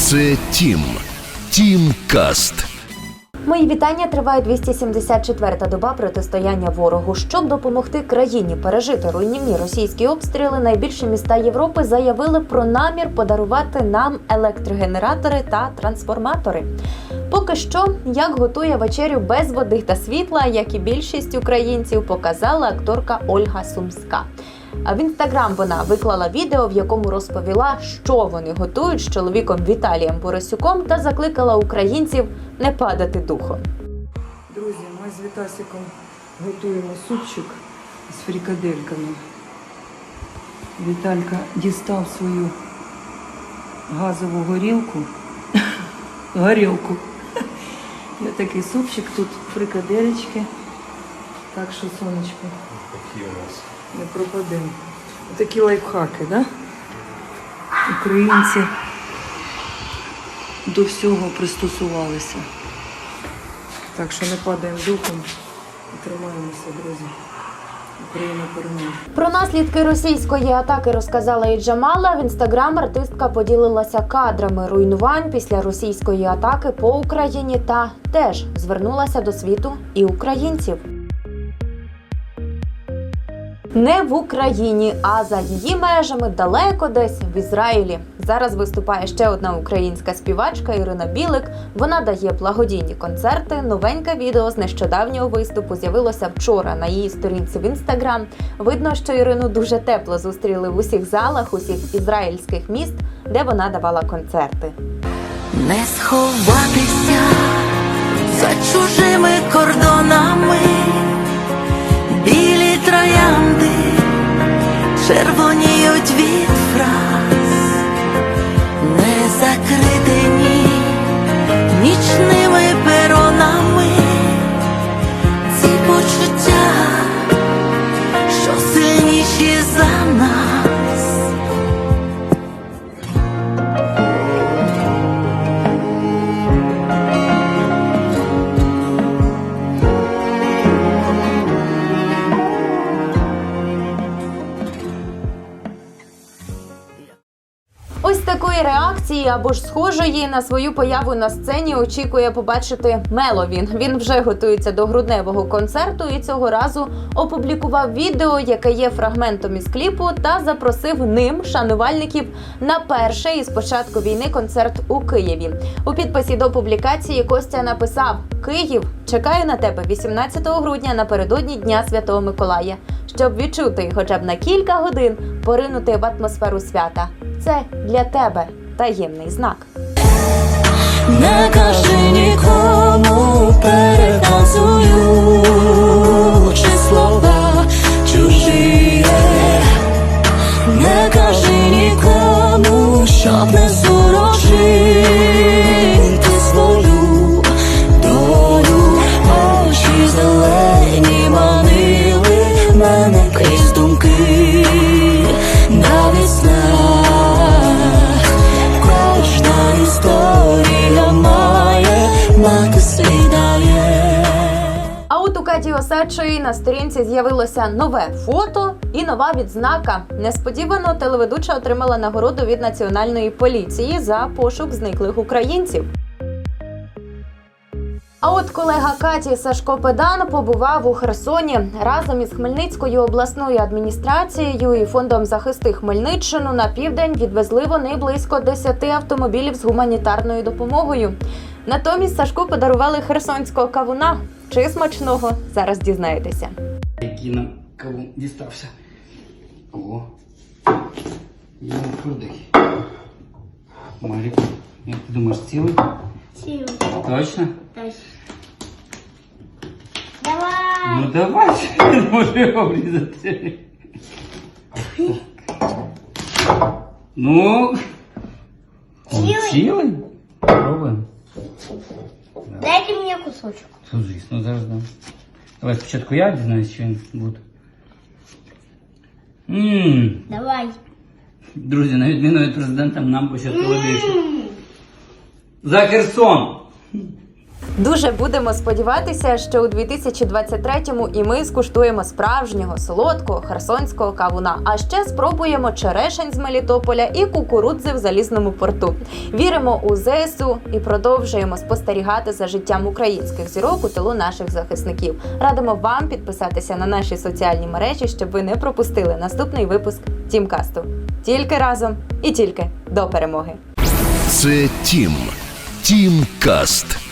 Це Тім. Тім Каст. Мої вітання триває 274-та доба протистояння ворогу. Щоб допомогти країні пережити руйнівні російські обстріли, найбільші міста Європи заявили про намір подарувати нам електрогенератори та трансформатори. Поки що, як готує вечерю без води та світла, як і більшість українців, показала акторка Ольга Сумська. А в інстаграм вона виклала відео, в якому розповіла, що вони готують з чоловіком Віталієм Борисюком та закликала українців не падати духом. Друзі, ми з Вітасиком готуємо супчик з фрикадельками. Віталька дістав свою газову горілку. Горілку. І отакий супчик, тут фрикадельки. Так що, сонечко, Такі у нас. Не пропадемо. Такі лайфхаки, да? Українці до всього пристосувалися. Так що не падаємо духом і тримаємося, друзі. Україна переможе. Про наслідки російської атаки розказала і Джамала. В інстаграм артистка поділилася кадрами руйнувань після російської атаки по Україні та теж звернулася до світу і українців. Не в Україні, а за її межами далеко десь в Ізраїлі. Зараз виступає ще одна українська співачка Ірина Білик. Вона дає благодійні концерти. Новеньке відео з нещодавнього виступу з'явилося вчора на її сторінці в інстаграм. Видно, що Ірину дуже тепло зустріли в усіх залах, усіх ізраїльських міст, де вона давала концерти. Не сховатися за чужими червоніють від фраз, не закритені нічними перонами, ці почуття, що сильніші за нас. Реакції або ж схожої на свою появу на сцені очікує побачити Меловін. Він вже готується до грудневого концерту і цього разу опублікував відео, яке є фрагментом із кліпу, та запросив ним шанувальників на перший із початку війни концерт у Києві. У підписі до публікації Костя написав: Київ чекаю на тебе 18 грудня напередодні Дня Святого Миколая, щоб відчути хоча б на кілька годин поринути в атмосферу свята. Це для тебе таємний знак. Не кажи нікому, переказуючи слова чужі. Не кажи нікому, щоб не Осадчої на сторінці з'явилося нове фото і нова відзнака. Несподівано телеведуча отримала нагороду від національної поліції за пошук зниклих українців. А от колега Каті Сашко Педан побував у Херсоні разом із Хмельницькою обласною адміністрацією і фондом захисти Хмельниччину на південь відвезли вони близько 10 автомобілів з гуманітарною допомогою. Натомість Сашку подарували херсонського кавуна. Чи смачного зараз дізнаєтеся. який нам кавун дістався. Крутий. Марік, як ти думаєш, цілий? Сил. Точно? Точно. Давай! Ну давай, не можу його обрізати. Ну, Цілий? цілий? Пробуємо. Дайте мне кусочек. Тут, звісно, зараз дам. Давай спочатку я дізнаюсь, що він буде. Ммм, Давай. друзі, на відміну від президента, нам пощастило більше. За Херсон! Дуже будемо сподіватися, що у 2023-му і ми скуштуємо справжнього солодкого херсонського кавуна. А ще спробуємо черешень з Мелітополя і кукурудзи в залізному порту. Віримо у ЗСУ і продовжуємо спостерігати за життям українських зірок у тилу наших захисників. Радимо вам підписатися на наші соціальні мережі, щоб ви не пропустили наступний випуск Тімкасту. Тільки разом і тільки до перемоги. Це Тім. Тімкаст.